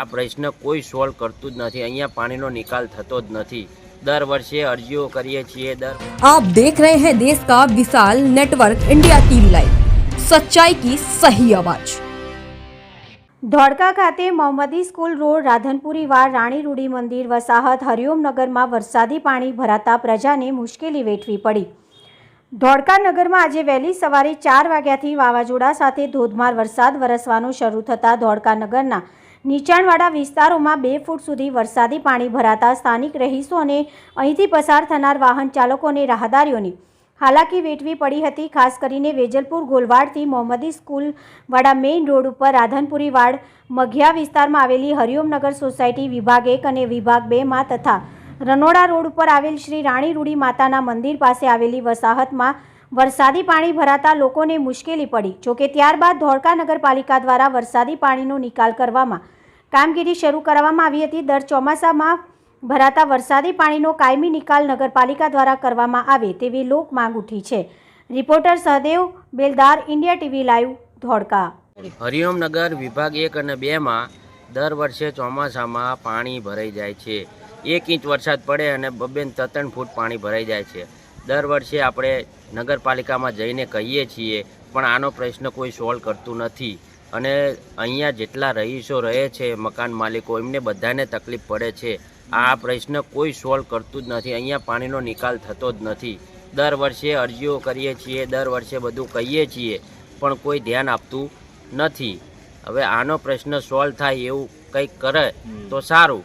આ પ્રશ્ન કોઈ સોલ્વ કરતું જ નથી. અહીંયા પાણીનો નિકાલ થતો જ નથી. દર વર્ષે અરજીઓ કરીએ છીએ દર આપ દેખ રહે હૈ દેશ કા વિશાલ નેટવર્ક ઇન્ડિયા ટીમ લાઈવ. સચ્ચાઈ કી સહી અવાજ. ધોળકા ખાતે મોહમ્મદી સ્કૂલ રોડ રાધનપુરી વાર રાણી રૂડી મંદિર વસાહત હરિઓમનગરમાં વરસાદી પાણી ભરાતા પ્રજાને મુશ્કેલી વેઠવી પડી. ધોળકા નગરમાં આજે વહેલી સવારે ચાર વાગ્યાથી વાવાઝોડા સાથે ધોધમાર વરસાદ વરસવાનું શરૂ થતાં ધોળકા નગરના નીચાણવાળા વિસ્તારોમાં બે ફૂટ સુધી વરસાદી પાણી ભરાતા સ્થાનિક રહીશો અને અહીંથી પસાર થનાર વાહન ચાલકો અને રાહદારીઓની હાલાકી વેઠવી પડી હતી. ખાસ કરીને વેજલપુર ગોલવાડથી મોહમ્મદી સ્કૂલવાળા મેઇન રોડ ઉપર રાધનપુરી વાડ મઘિયા વિસ્તારમાં આવેલી હરિઓમનગર સોસાયટી વિભાગ એક અને વિભાગ બેમાં તથા રનોડા રોડ ઉપર આવેલ શ્રી રાણી રૂડી માતાના મંદિર પાસે આવેલી વસાહતમાં વરસાદી પાણી ભરાતા લોકોને મુશ્કેલી પડી. જોકે ત્યારબાદ ધોળકા નગરપાલિકા દ્વારા વરસાદી પાણીનો નિકાલ કરવામાં કામગીરી શરૂ કરવામાં આવી હતી. દર ચોમાસામાં ભરાતા વરસાદી પાણીનો કાયમી નિકાલ નગરપાલિકા દ્વારા કરવામાં આવે તેવી લોક માંગ ઉઠી છે. Reporter Sahdev Beldar, India TV live, Dholka. Hariomnagar વિભાગ એક અને બેમાં દર વર્ષે ચોમાસામાં પાણી ભરાઈ જાય છે. એક ઇંચ વરસાદ પડે અને બબે ને ત્રણ ફૂટ પાણી ભરાઈ જાય છે. દર વર્ષે આપણે નગરપાલિકામાં જઈને કહીએ છીએ પણ આનો પ્રશ્ન કોઈ સોલ્વ કરતું નથી. અને અહીંયા જેટલા રહીશો રહે છે મકાન માલિકો એમને બધાને તકલીફ પડે છે. આ પ્રશ્ન કોઈ સોલ્વ કરતું જ નથી. અહીંયા પાણીનો નિકાલ થતો જ નથી. દર વર્ષે અરજીઓ કરીએ છીએ દર વર્ષે બધું કહીએ છીએ પણ કોઈ ધ્યાન આપતું નથી. હવે આનો પ્રશ્ન સોલ્વ થાય એવું કંઈક કરે તો સારું.